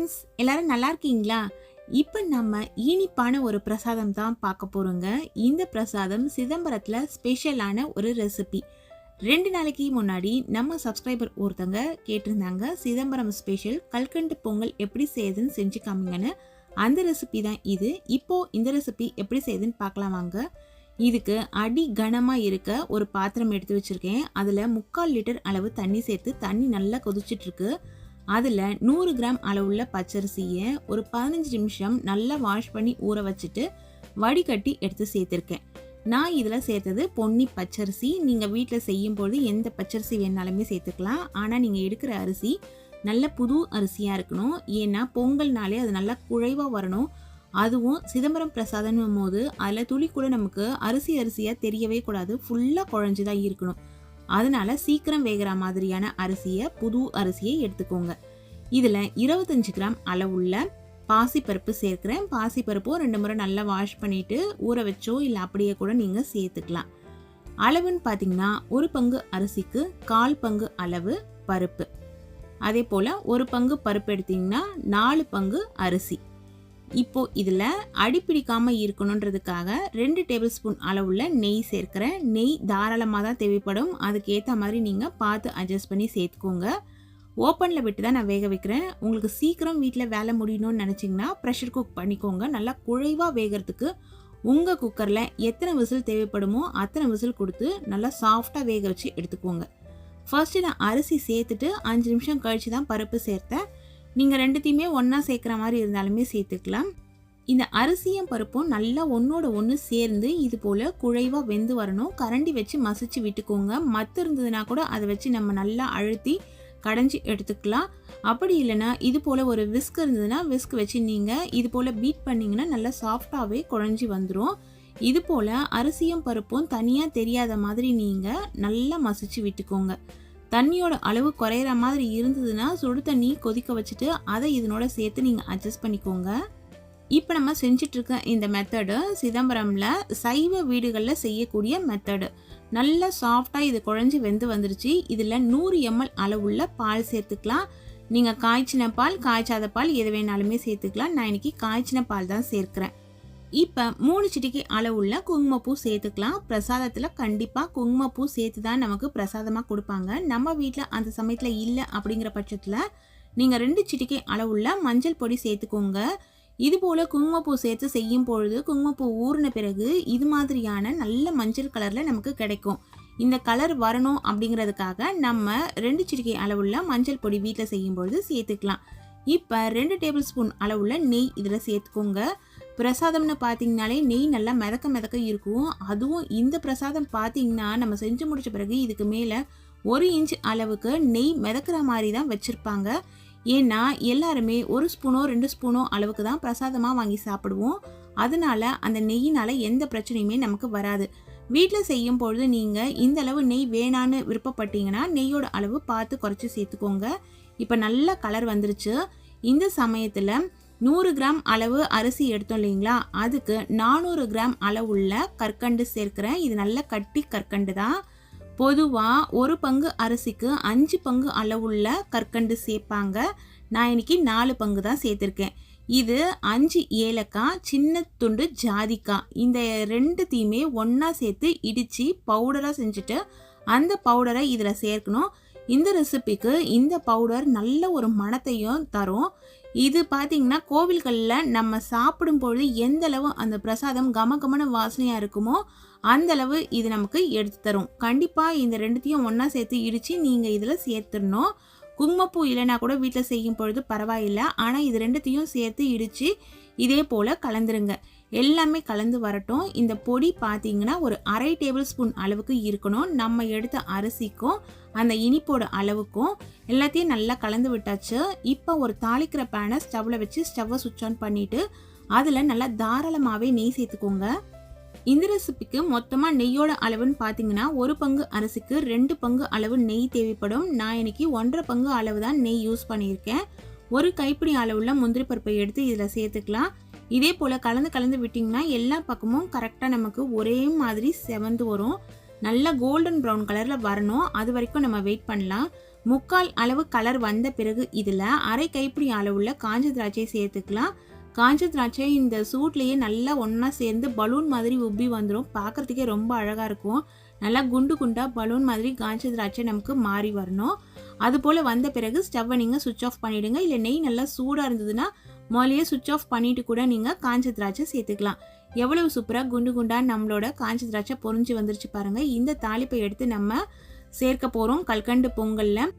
Friends எல்லாரும் நல்லா இருக்கீங்களா? இப்போ நம்ம இனிப்பான ஒரு பிரசாதம் தான் பார்க்க போகிறோங்க இந்த பிரசாதம் சிதம்பரத்தில் ஸ்பெஷலான ஒரு ரெசிபி ரெண்டு நாளைக்கு முன்னாடி நம்ம சப்ஸ்கிரைபர் ஒருத்தங்க கேட்டிருந்தாங்க சிதம்பரம் ஸ்பெஷல் கல்கண்டு பொங்கல் எப்படி செய்யுதுன்னு செஞ்சு காமிங்கன்னு. அந்த ரெசிபி தான் இது. இப்போது இந்த ரெசிபி எப்படி செய்யுதுன்னு பார்க்கலாம் வாங்க. இதுக்கு அடி கனமாக இருக்க ஒரு பாத்திரம் எடுத்து வச்சுருக்கேன். அதில் முக்கால் லிட்டர் அளவு தண்ணி சேர்த்து தண்ணி நல்லா கொதிச்சிட்ருக்கு இருக்கு. அதில் நூறு கிராம் அளவுள்ள பச்சரிசியை ஒரு பதினஞ்சு நிமிஷம் நல்லா வாஷ் பண்ணி ஊற வச்சுட்டு வடிகட்டி எடுத்து சேர்த்துருக்கேன். நான் இதில் சேர்த்தது பொன்னி பச்சரிசி. நீங்கள் வீட்டில் செய்யும்போது எந்த பச்சரிசி வேணாலுமே சேர்த்துக்கலாம். ஆனால் நீங்கள் எடுக்கிற அரிசி நல்ல புது அரிசியாக இருக்கணும். ஏன்னா பொங்கல்னாலே அது நல்லா குழைவாக வரணும். அதுவும் சிதம்பரம் பிரசாதம் போது அதில் துளி கூட நமக்கு அரிசி அரிசியாக தெரியவே கூடாது. ஃபுல்லாக குழஞ்சி தான் இருக்கணும். அதனால சீக்கிரம் வேகிற மாதிரியான அரிசியை புது அரிசியை எடுத்துக்கோங்க. இதில் இருபத்தஞ்சி கிராம் அளவுள்ள பாசிப்பருப்பு சேர்க்குறேன். பாசிப்பருப்பும் ரெண்டு முறை நல்லா வாஷ் பண்ணிவிட்டு ஊற வச்சோ இல்லை அப்படியே கூட நீங்கள் சேர்த்துக்கலாம். அளவுன்னு பார்த்தீங்கன்னா ஒரு பங்கு அரிசிக்கு கால் பங்கு அளவு பருப்பு. அதே போல் ஒரு பங்கு பருப்பு எடுத்திங்கன்னா நாலு பங்கு அரிசி. இப்போ இதில் அடிப்பிடிக்காமல் இருக்கணுன்றதுக்காக ரெண்டு டேபிள் ஸ்பூன் அளவுள்ள நெய் சேர்க்குறேன் நெய் தாராளமாக தான் தேவைப்படும். அதுக்கேற்ற மாதிரி நீங்கள் பார்த்து அட்ஜஸ்ட் பண்ணி சேர்த்துக்கோங்க. ஓப்பனில் விட்டு தான் நான் வேக வைக்கிறேன். உங்களுக்கு சீக்கிரம் வீட்டில் வேலை முடியணும்னு நினச்சிங்கன்னா ப்ரெஷர் குக் பண்ணிக்கோங்க. நல்லா குழைவாக வேகிறதுக்கு உங்கள் குக்கரில் எத்தனை விசில் தேவைப்படுமோ அத்தனை விசில் கொடுத்து நல்லா சாஃப்டாக வேக வச்சு எடுத்துக்கோங்க. ஃபர்ஸ்ட்டு நான் அரிசி சேர்த்துட்டு அஞ்சு நிமிஷம் கழித்து தான் பருப்பு சேர்த்தேன். நீங்கள் ரெண்டுத்தையுமே ஒன்றா சேர்க்குற மாதிரி இருந்தாலுமே சேர்த்துக்கலாம். இந்த அரிசியும் பருப்பும் நல்லா ஒன்றோட ஒன்று சேர்ந்து இது போல் குழைவாக வெந்து வரணும். கரண்டி வச்சு மசிச்சு விட்டுக்கோங்க. மத்து இருந்ததுன்னா கூட அதை வச்சு நம்ம நல்லா அழுத்தி கடைஞ்சி எடுத்துக்கலாம். அப்படி இல்லைன்னா இது போல் ஒரு விஸ்க் இருந்ததுன்னா விஸ்க் வச்சு நீங்கள் இது போல் பீட் பண்ணிங்கன்னா நல்லா சாஃப்டாகவே குழஞ்சி வந்துடும் இது போல் அரிசியும் பருப்பும் தனியாக தெரியாத மாதிரி நீங்கள் நல்லா மசிச்சு விட்டுக்கோங்க. தண்ணியோட அளவு குறையிற மாதிரி இருந்ததுன்னா சுடு தண்ணி கொதிக்க வச்சுட்டு அதை இதனோட சேர்த்து நீங்கள் அட்ஜஸ்ட் பண்ணிக்கோங்க. இப்போ நம்ம செஞ்சிட்ருக்க இந்த மெத்தடு சிதம்பரமில் சைவ வீடுகளில் செய்யக்கூடிய மெத்தடு நல்லா சாஃப்டாக இது குழஞ்சி வெந்து வந்துருச்சு. இதில் நூறு எம்எல் அளவுள்ள பால் சேர்த்துக்கலாம். நீங்கள் காய்ச்சின பால் காய்ச்சாத பால் எது வேணாலுமே சேர்த்துக்கலாம். நான் இன்றைக்கி காய்ச்சின பால் தான் சேர்க்குறேன். இப்போ மூணு சிட்டிக்கு அளவுள்ள குங்குமப்பூ சேர்த்துக்கலாம். பிரசாதத்தில் கண்டிப்பாக குங்குமப்பூ சேர்த்து தான் நமக்கு பிரசாதமாக கொடுப்பாங்க. நம்ம வீட்டில் அந்த சமயத்தில் இல்லை அப்படிங்கிற பட்சத்தில் நீங்கள் ரெண்டு சிட்டிக்கை அளவுள்ள மஞ்சள் பொடி சேர்த்துக்கோங்க. இது போல் குங்குமப்பூ சேர்த்து செய்யும் பொழுது குங்குமப்பூ ஊறின பிறகு இது மாதிரியான நல்ல மஞ்சள் கலரில் நமக்கு கிடைக்கும். இந்த கலர் வரணும் அப்படிங்கிறதுக்காக நம்ம ரெண்டு சிட்டிக்கை அளவுள்ள மஞ்சள் பொடி வீட்டில் செய்யும் பொழுது சேர்த்துக்கலாம். இப்போ ரெண்டு டேபிள் ஸ்பூன் அளவுள்ள நெய் இதில் சேர்த்துக்கோங்க. பிரசாதம்னு பார்த்தீங்கனாலே நெய் நல்லா மிதக்க மிதக்க இருக்கும். அதுவும் இந்த பிரசாதம் பார்த்தீங்கன்னா நம்ம செஞ்சு முடிச்ச பிறகு இதுக்கு மேலே ஒரு இன்ச் அளவுக்கு நெய் மிதக்கிற மாதிரி தான் வச்சுருப்பாங்க. ஏன்னா எல்லாருமே ஒரு ஸ்பூனோ ரெண்டு ஸ்பூனோ அளவுக்கு தான் பிரசாதமாக வாங்கி சாப்பிடுவோம். அதனால அந்த நெய்யினால் எந்த பிரச்சனையுமே நமக்கு வராது. வீட்டில் செய்யும் பொழுது நீங்கள் இந்த அளவு நெய் வேணான்னு விருப்பப்பட்டீங்கன்னா நெய்யோட அளவு பார்த்து குறைச்சி சேர்த்துக்கோங்க. இப்போ நல்ல கலர் வந்துருச்சு. இந்த சமயத்தில் நூறு கிராம் அளவு அரிசி எடுத்தோம் இல்லைங்களா? அதுக்கு நானூறு கிராம் அளவுள்ள கற்கண்டு சேர்க்குறேன். இது நல்ல கட்டி கற்கண்டு தான். பொதுவாக ஒரு பங்கு அரிசிக்கு அஞ்சு பங்கு அளவுள்ள கற்கண்டு சேர்ப்பாங்க. நான் இன்னைக்கு நாலு பங்கு தான் சேர்த்துருக்கேன். இது அஞ்சு ஏலக்காய் சின்ன துண்டு ஜாதிக்காய். இந்த ரெண்டுத்தையுமே ஒன்றா சேர்த்து இடித்து பவுடராக செஞ்சுட்டு அந்த பவுடரை இதில் சேர்க்கணும். இந்த ரெசிபிக்கு இந்த பவுடர் நல்ல ஒரு மணத்தையும் தரும். இது பார்த்தீங்கன்னா கோவில்களில் நம்ம சாப்பிடும் பொழுது எந்த அளவு அந்த பிரசாதம் கமகமன வாசனையாக இருக்குமோ அந்தளவு இது நமக்கு எடுத்து தரும். கண்டிப்பாக இந்த ரெண்டுத்தையும் ஒன்றா சேர்த்து இடித்து நீங்கள் இதில் சேர்த்துடணும். குங்குமப்பூ இல்லைனா கூட வீட்டில் செய்யும் பொழுது பரவாயில்லை. ஆனால் இது ரெண்டுத்தையும் சேர்த்து இடித்து இதே போல் கலந்துருங்க. எல்லாமே கலந்து வரட்டும். இந்த பொடி பார்த்தீங்கன்னா ஒரு அரை டேபிள் ஸ்பூன் அளவுக்கு இருக்கணும். நம்ம எடுத்த அரிசிக்கும் அந்த இனிப்போட அளவுக்கும் எல்லாத்தையும் நல்லா கலந்து விட்டாச்சு. இப்போ ஒரு தாளிக்கிற பேனை ஸ்டவ்வில் வச்சு ஸ்டவ்வை சுவிட்ச் ஆன் பண்ணிவிட்டு அதில் நல்லா தாராளமாகவே நெய் சேர்த்துக்கோங்க. இந்த ரெசிபிக்கு மொத்தமாக நெய்யோட அளவுன்னு பார்த்தீங்கன்னா ஒரு பங்கு அரிசிக்கு ரெண்டு பங்கு அளவு நெய் தேவைப்படும். நான் இன்னைக்கு ஒன்றரை பங்கு அளவு தான் நெய் யூஸ் பண்ணியிருக்கேன். ஒரு கைப்பிடி அளவுள்ள முந்திரி பருப்பை எடுத்து இதில் சேர்த்துக்கலாம். இதே போல் கலந்து கலந்து விட்டிங்கன்னா எல்லா பக்கமும் கரெக்டாக நமக்கு ஒரே மாதிரி செவந்து வரும். நல்லா கோல்டன் ப்ரௌன் கலரில் வரணும். அது வரைக்கும் நம்ம வெயிட் பண்ணலாம். முக்கால் அளவு கலர் வந்த பிறகு இதில் அரை கைப்பிடி அளவுள்ள காஞ்ச திராட்சை சேர்த்துக்கலாம். காஞ்ச திராட்சை இந்த சூட்லேயே நல்லா ஒன்றா சேர்ந்து பலூன் மாதிரி உப்பி வந்துடும் பார்க்குறதுக்கே ரொம்ப அழகாக இருக்கும். நல்லா குண்டு குண்டாக பலூன் மாதிரி காஞ்ச திராட்சை நமக்கு மாறி வரணும். அது போல் வந்த பிறகு ஸ்டவ்வை நீங்கள் சுவிட்ச் ஆஃப் பண்ணிவிடுங்க இல்லை நெய் நல்லா சூடாக இருந்ததுன்னா முதலையே சுவிட்ச் ஆஃப் பண்ணிட்டு கூட நீங்கள் காஞ்ச திராட்சை சேர்த்துக்கலாம். எவ்வளவு சூப்பராக குண்டு குண்டாக நம்மளோட காஞ்ச திராட்சை பொறிஞ்சு வந்துருச்சு பாருங்கள் இந்த தாளிப்பை எடுத்து நம்ம சேர்க்க போகிறோம் கல்கண்டு பொங்கலில்.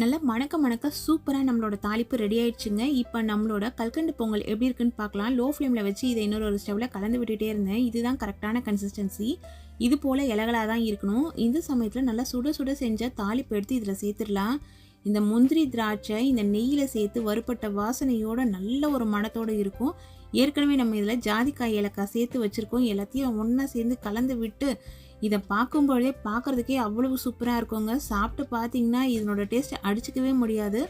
நல்லா மணக்க மணக்க சூப்பராக நம்மளோட தாளிப்பு ரெடி ஆயிடுச்சுங்க. இப்போ நம்மளோட கல்கண்டு பொங்கல் எப்படி இருக்குன்னு பார்க்கலாம். லோ ஃப்ளேமில் வச்சு இதை இன்னொரு ஒரு ஸ்டவ்வில் கலந்து விட்டுட்டே இருந்தேன். இதுதான் கரெக்டான கன்சிஸ்டன்சி இது போல் இலகலாக தான் இருக்கணும். இந்த சமயத்தில் நல்லா சுட சுட செஞ்ச தாளிப்பு எடுத்து இதில் சேர்த்துடலாம். இந்த முந்திரி திராட்சை இந்த நெய்யில் சேர்த்து வறுப்பட்ட வாசனையோட நல்ல ஒரு மனத்தோடு இருக்கும். ஏற்கனவே நம்ம இதில் ஜாதிக்காய் ஏலக்காய் சேர்த்து வச்சுருக்கோம். எல்லாத்தையும் ஒன்றா சேர்ந்து கலந்து விட்டு இதை பார்க்கும்பொழுதே பார்க்குறதுக்கே அவ்வளவு சூப்பராக இருக்குங்க. சாப்பிட்டு பார்த்தீங்கன்னா இதனோட டேஸ்ட் அடிச்சுக்கவே முடியாது.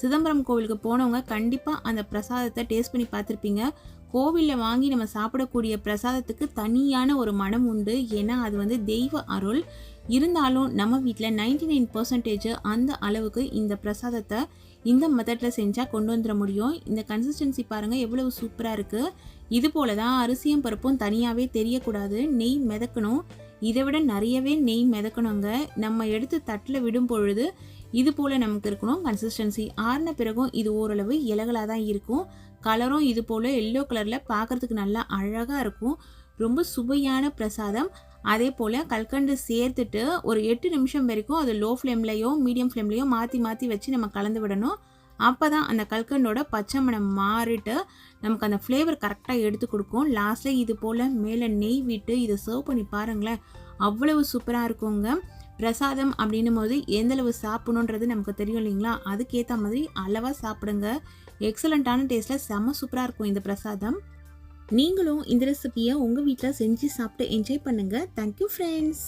சிதம்பரம் கோவிலுக்கு போனவங்க கண்டிப்பாக அந்த பிரசாதத்தை டேஸ்ட் பண்ணி பார்த்துருப்பீங்க. கோவிலில் வாங்கி நம்ம சாப்பிடக்கூடிய பிரசாதத்துக்கு தனியான ஒரு மனம் உண்டு. ஏன்னா அது வந்து தெய்வ அருள். இருந்தாலும் நம்ம வீட்டில் நைன்டி நைன் பர்சன்டேஜ் அந்த அளவுக்கு இந்த பிரசாதத்தை இந்த மெத்தடில் செஞ்சால் கொண்டு வந்துட முடியும். இந்த கன்சிஸ்டன்சி பாருங்கள் எவ்வளவு சூப்பராக இருக்குது இது போல தான் அரிசியும் பருப்பும் தனியாகவே தெரியக்கூடாது. நெய் மிதக்கணும். இதை விட நிறையவே நெய் மிதக்கணுங்க. நம்ம எடுத்து தட்டில் விடும் பொழுது இது போல் நமக்கு இருக்கணும். கன்சிஸ்டன்சி ஆறின பிறகும் இது ஓரளவு இலகலாக தான் இருக்கும். கலரும் இது போல் எல்லோ கலரில் பார்க்குறதுக்கு நல்லா அழகாக இருக்கும். ரொம்ப சுவையான பிரசாதம். அதே போல் கல்கண்டு சேர்த்துட்டு ஒரு எட்டு நிமிஷம் வரைக்கும் அது லோ ஃப்ளேம்லேயோ மீடியம் ஃப்ளேம்லேயோ மாற்றி மாற்றி வச்சு நம்ம கலந்து விடணும். அப்போ தான் அந்த கல்கண்டோட பச்சை மணம் மாறிட்டு நமக்கு அந்த ஃப்ளேவர் கரெக்டாக எடுத்து கொடுக்கும். லாஸ்ட்டில் இது போல் மேலே நெய் விட்டு இதை சர்வ் பண்ணி பாருங்களேன். அவ்வளவு சூப்பராக இருக்குங்க. பிரசாதம் அப்படின்னும் போது எந்தளவு சாப்பிடணுன்றது நமக்கு தெரியும் இல்லைங்களா? அதுக்கேற்ற மாதிரி அளவாக சாப்பிடுங்க. எக்ஸலண்ட்டான டேஸ்ட்டில் செம்ம சூப்பராக இருக்கும் இந்த பிரசாதம். நீங்களும் இந்த ரெசிபியை உங்கள் வீட்டில் செஞ்சு சாப்பிட்டு என்ஜாய் பண்ணுங்கள் தேங்க்யூ ஃப்ரெண்ட்ஸ்